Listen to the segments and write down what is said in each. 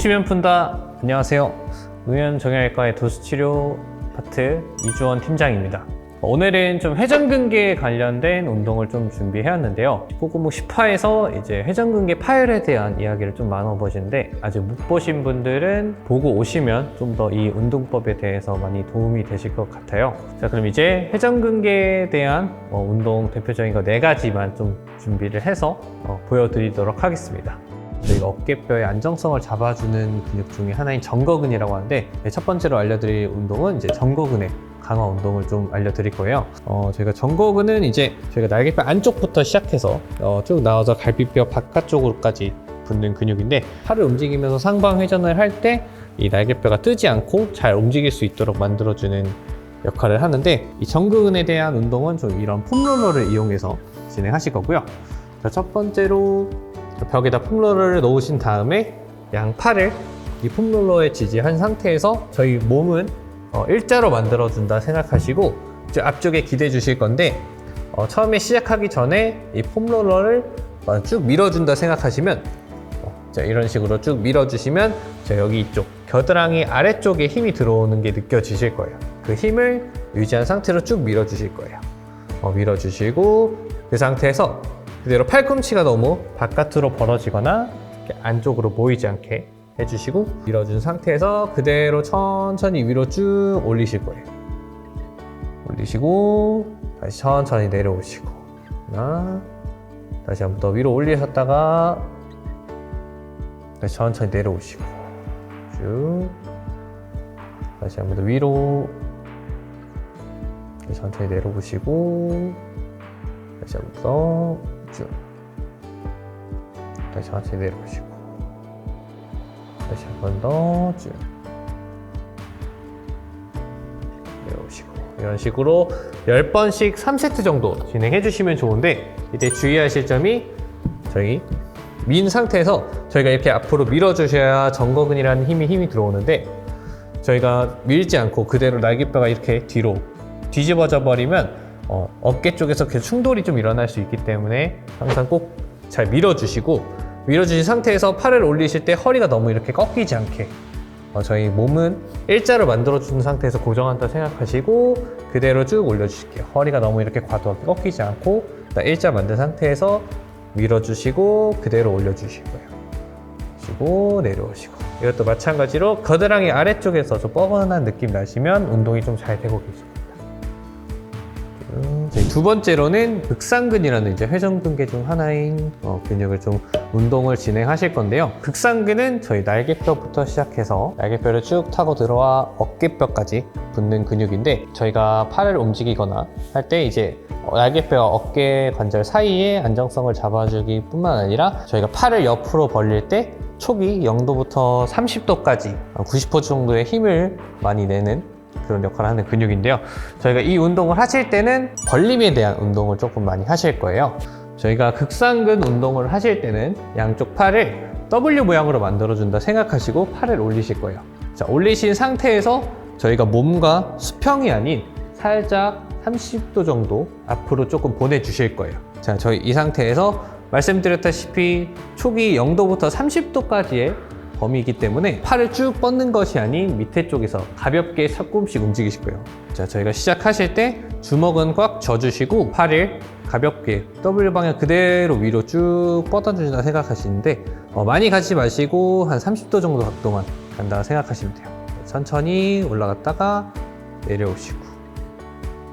뭉치면 푼다. 안녕하세요. 의연정형외과의 도수치료 파트 이주원 팀장입니다. 오늘은 좀 회전근개에 관련된 운동을 좀 준비해왔는데요. 꼬꼬무 10화에서 이제 회전근개 파열에 대한 이야기를 좀 나눠보시는데 아직 못 보신 분들은 보고 오시면 좀 더 이 운동법에 대해서 많이 도움이 되실 것 같아요. 자, 그럼 이제 회전근개에 대한 어, 운동 대표적인 거 네 가지만 좀 준비를 해서 어, 보여드리도록 하겠습니다. 저희가 어깨뼈의 안정성을 잡아주는 근육 중에 하나인 정거근이라고 하는데 네, 첫 번째로 알려드릴 운동은 이제 정거근의 강화 운동을 좀 알려드릴 거예요. 어, 저희가 정거근은 이제 저희가 날개뼈 안쪽부터 시작해서 어, 쭉 나와서 갈비뼈 바깥쪽으로까지 붙는 근육인데 팔을 움직이면서 상방 회전을 할 때 이 날개뼈가 뜨지 않고 잘 움직일 수 있도록 만들어주는 역할을 하는데 이 정거근에 대한 운동은 좀 이런 폼롤러를 이용해서 진행하실 거고요. 자, 첫 번째로 벽에다 폼롤러를 놓으신 다음에 양팔을 이 폼롤러에 지지한 상태에서 저희 몸은 어, 일자로 만들어준다 생각하시고 앞쪽에 기대 주실 건데 어, 처음에 시작하기 전에 이 폼롤러를 어, 쭉 밀어준다 생각하시면 어, 자, 이런 식으로 쭉 밀어주시면 자, 여기 이쪽 겨드랑이 아래쪽에 힘이 들어오는 게 느껴지실 거예요. 그 힘을 유지한 상태로 쭉 밀어주실 거예요. 어, 밀어주시고 그 상태에서 그대로 팔꿈치가 너무 바깥으로 벌어지거나 안쪽으로 보이지 않게 해주시고 밀어준 상태에서 그대로 천천히 위로 쭉 올리실 거예요. 올리시고 다시 천천히 내려오시고 하나 다시 한 번 더 위로 올리셨다가 다시 천천히 내려오시고 쭉 다시 한 번 더 위로 천천히 내려오시고 다시 한 번 더 쭉 다시 천천히 내려오시고. 다시 한 번 더쭉 내려오시고. 이런 식으로 10번씩 3세트 정도 진행해 주시면 좋은데 이때 주의하실 점이 저희 민 상태에서 저희가 이렇게 앞으로 밀어 주셔야 정거근이라는 힘이 힘이 들어오는데 저희가 밀지 않고 그대로 날개뼈가 이렇게 뒤로 뒤집어져 버리면 어, 어깨 쪽에서 그 충돌이 좀 일어날 수 있기 때문에 항상 꼭 잘 밀어주시고 밀어주신 상태에서 팔을 올리실 때 허리가 너무 이렇게 꺾이지 않게 어, 저희 몸은 일자로 만들어주는 상태에서 고정한다 생각하시고 그대로 쭉 올려주실게요. 허리가 너무 이렇게 과도하게 꺾이지 않고 일자 만든 상태에서 밀어주시고 그대로 올려주실 거예요. 주시고 내려오시고 이것도 마찬가지로 겨드랑이 아래쪽에서 좀 뻐근한 느낌 나시면 운동이 좀 잘 되고 계십니다. 두 번째로는 극상근이라는 이제 회전근개 중 하나인 어, 근육을 좀 운동을 진행하실 건데요. 극상근은 저희 날개뼈부터 시작해서 날개뼈를 쭉 타고 들어와 어깨뼈까지 붙는 근육인데 저희가 팔을 움직이거나 할 때 이제 어, 날개뼈와 어깨 관절 사이에 안정성을 잡아주기 뿐만 아니라 저희가 팔을 옆으로 벌릴 때 초기 0도부터 30도까지 90% 정도의 힘을 많이 내는 그런 역할을 하는 근육인데요. 저희가 이 운동을 하실 때는 벌림에 대한 운동을 조금 많이 하실 거예요. 저희가 극상근 운동을 하실 때는 양쪽 팔을 W 모양으로 만들어준다 생각하시고 팔을 올리실 거예요. 자, 올리신 상태에서 저희가 몸과 수평이 아닌 살짝 30도 정도 앞으로 조금 보내주실 거예요. 자, 저희 이 상태에서 말씀드렸다시피 초기 0도부터 30도까지의 범위이기 때문에 팔을 쭉 뻗는 것이 아닌 밑에 쪽에서 가볍게 조금씩 움직이실 거예요. 자, 저희가 시작하실 때 주먹은 꽉 쥐어주시고 팔을 가볍게 W 방향 그대로 위로 쭉 뻗어준다 생각하시는데 어, 많이 가지 마시고 한 30도 정도 각도만 간다 생각하시면 돼요. 천천히 올라갔다가 내려오시고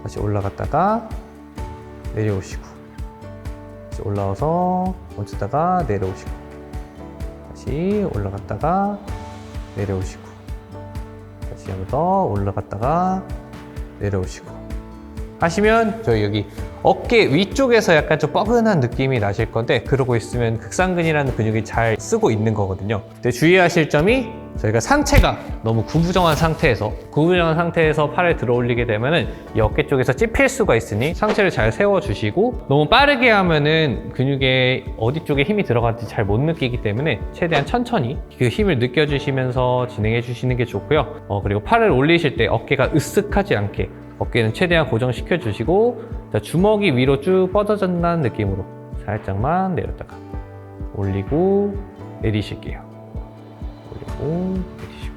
다시 올라갔다가 내려오시고 올라와서 멈췄다가 내려오시고 다시 올라갔다가 내려오시고 다시 한번 더 올라갔다가 내려오시고. 하시면 저희 여기 어깨 위쪽에서 약간 좀 뻐근한 느낌이 나실 건데 그러고 있으면 극상근이라는 근육이 잘 쓰고 있는 거거든요. 근데 주의하실 점이 저희가 상체가 너무 구부정한 상태에서 구부정한 상태에서 팔을 들어 올리게 되면은 이 어깨 쪽에서 찝힐 수가 있으니 상체를 잘 세워 주시고 너무 빠르게 하면은 근육에 어디 쪽에 힘이 들어갈지 잘 못 느끼기 때문에 최대한 천천히 그 힘을 느껴 주시면서 진행해 주시는 게 좋고요. 어, 그리고 팔을 올리실 때 어깨가 으쓱하지 않게 어깨는 최대한 고정시켜 주시고 자, 주먹이 위로 쭉 뻗어진다는 느낌으로 살짝만 내렸다가 올리고 내리실게요. 올리고 내리시고.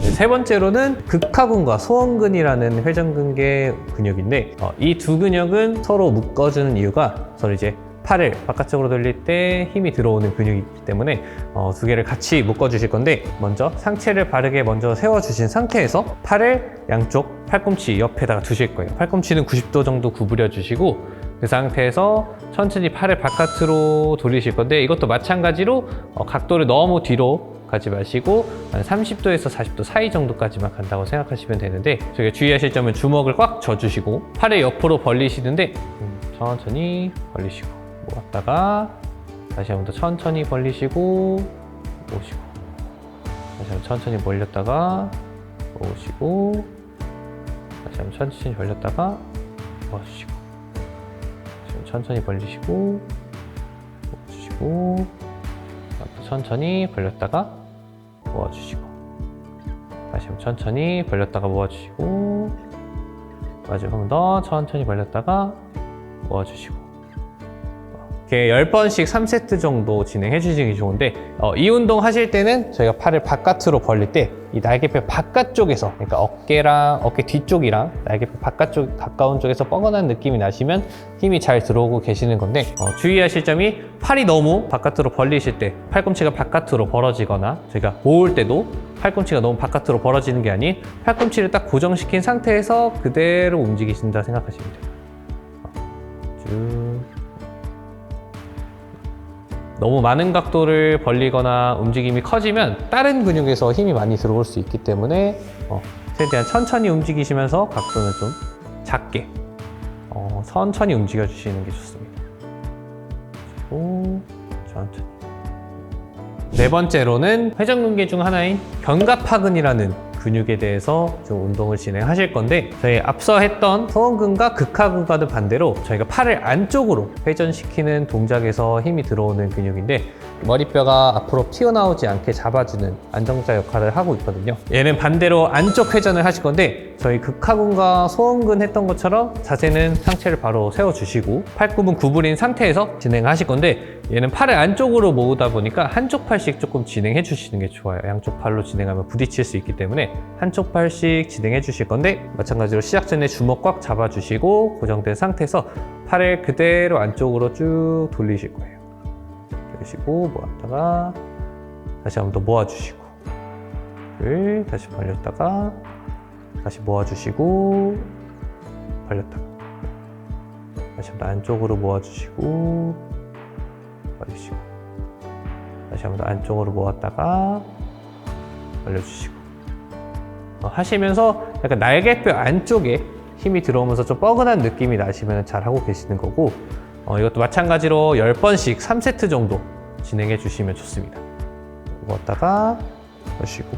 네, 세 번째로는 극하근과 소원근이라는 회전근개 근육인데 이두 근육은 서로 묶어주는 이유가 서로 이제 팔을 바깥쪽으로 돌릴 때 힘이 들어오는 근육이기 때문에 어, 두 개를 같이 묶어 주실 건데 먼저 상체를 바르게 먼저 세워 주신 상태에서 팔을 양쪽 팔꿈치 옆에다가 두실 거예요. 팔꿈치는 90도 정도 구부려 주시고 그 상태에서 천천히 팔을 바깥으로 돌리실 건데 이것도 마찬가지로 어, 각도를 너무 뒤로 가지 마시고 한 30도에서 40도 사이 정도까지만 간다고 생각하시면 되는데 저희가 주의하실 점은 주먹을 꽉 져주시고 팔을 옆으로 벌리시는데 음, 천천히 벌리시고 모았다가 다시 한 번 더 천천히 벌리시고 오시고 다시 한번 천천히 벌렸다가 오시고 다시 한번 천천히 벌렸다가 모아주시고 한번 천천히 벌리시고 모아주시고 또 천천히 벌렸다가 모아주시고 다시 한번 천천히 벌렸다가 모아주시고 마지막 한번 더 천천히 벌렸다가 모아주시고 이렇게 10번씩 3세트 정도 진행해 주시기 좋은데 어, 이 운동 하실 때는 저희가 팔을 바깥으로 벌릴 때 이 날개뼈 바깥쪽에서 그러니까 어깨랑 어깨 뒤쪽이랑 날개뼈 바깥쪽 가까운 쪽에서 뻐근한 느낌이 나시면 힘이 잘 들어오고 계시는 건데 어, 주의하실 점이 팔이 너무 바깥으로 벌리실 때 팔꿈치가 바깥으로 벌어지거나 저희가 모을 때도 팔꿈치가 너무 바깥으로 벌어지는 게 아닌 팔꿈치를 딱 고정시킨 상태에서 그대로 움직이신다 생각하시면 돼요. 어, 쭉 너무 많은 각도를 벌리거나 움직임이 커지면 다른 근육에서 힘이 많이 들어올 수 있기 때문에 어, 최대한 천천히 움직이시면서 각도는 좀 작게 어, 천천히 움직여 주시는 게 좋습니다. 그리고 천천히. 네 번째로는 회전근개 중 하나인 견갑하근이라는 근육에 대해서 좀 운동을 진행하실 건데 저희 앞서 했던 소원근과 극하근과는 반대로 저희가 팔을 안쪽으로 회전시키는 동작에서 힘이 들어오는 근육인데 머리뼈가 앞으로 튀어나오지 않게 잡아주는 안정자 역할을 하고 있거든요. 얘는 반대로 안쪽 회전을 하실 건데 저희 극하근과 소원근 했던 것처럼 자세는 상체를 바로 세워주시고 팔굽은 구부린 상태에서 진행하실 건데 얘는 팔을 안쪽으로 모으다 보니까 한쪽 팔씩 조금 진행해 주시는 게 좋아요. 양쪽 팔로 진행하면 부딪힐 수 있기 때문에 한쪽 팔씩 진행해 주실 건데 마찬가지로 시작 전에 주먹 꽉 잡아 주시고 고정된 상태에서 팔을 그대로 안쪽으로 쭉 돌리실 거예요. 돌리시고 모았다가 다시 한 번 더 모아주시고 을 다시 벌렸다가 다시 모아주시고 벌렸다가 다시 한 번 더 안쪽으로 모아주시고 벌리시고 다시 한 번 더 안쪽으로 모았다가 벌려주시고. 어, 하시면서 약간 날개뼈 안쪽에 힘이 들어오면서 좀 뻐근한 느낌이 나시면 잘 하고 계시는 거고 어, 이것도 마찬가지로 10번씩 3세트 정도 진행해 주시면 좋습니다. 모았다가 벌리시고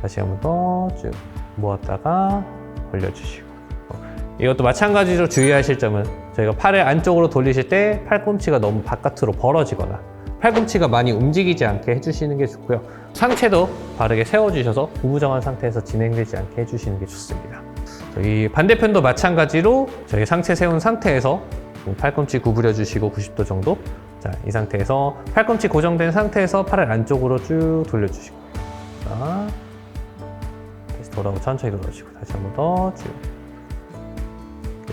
다시 한 번 더 쭉 모았다가 벌려주시고. 어, 이것도 마찬가지로 주의하실 점은 저희가 팔을 안쪽으로 돌리실 때 팔꿈치가 너무 바깥으로 벌어지거나 팔꿈치가 많이 움직이지 않게 해주시는 게 좋고요. 상체도 바르게 세워주셔서 구부정한 상태에서 진행되지 않게 해주시는 게 좋습니다. 저희 반대편도 마찬가지로 저희 상체 세운 상태에서 팔꿈치 구부려 주시고 90도 정도 자, 이 상태에서 팔꿈치 고정된 상태에서 팔을 안쪽으로 쭉 돌려주시고 자, 다시 돌아오고 천천히 돌아오시고 다시 한 번 더 쭉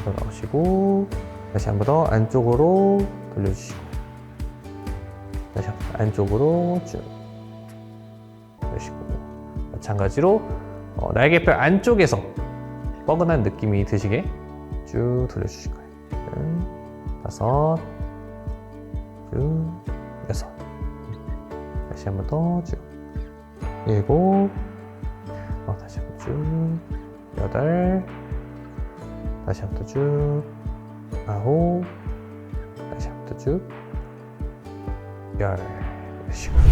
돌아오시고 다시 한 번 더 안쪽으로 돌려주시고 다시 안쪽으로 쭉 보시고 마찬가지로 어, 날개뼈 안쪽에서 뻐근한 느낌이 드시게 쭉 돌려주실 거예요. 쭉, 다섯, 쭉, 여섯. 다시 한 번 더 쭉. 일곱. 어, 다시 한 번 쭉. 여덟. 다시 한 번 더 쭉. 아홉. 다시 한 번 더 쭉. 열.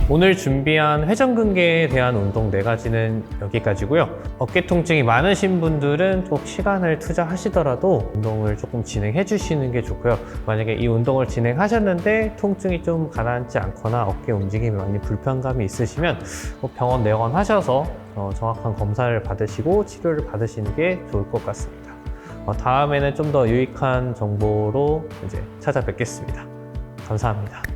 오늘 준비한 회전근개에 대한 운동 네 가지는 여기까지고요. 어깨 통증이 많으신 분들은 꼭 시간을 투자하시더라도 운동을 조금 진행해 주시는 게 좋고요. 만약에 이 운동을 진행하셨는데 통증이 좀 가라앉지 않거나 어깨 움직임이 많이 불편감이 있으시면 꼭 병원 내원하셔서 어, 정확한 검사를 받으시고 치료를 받으시는 게 좋을 것 같습니다. 어, 다음에는 좀 더 유익한 정보로 이제 찾아뵙겠습니다. 감사합니다.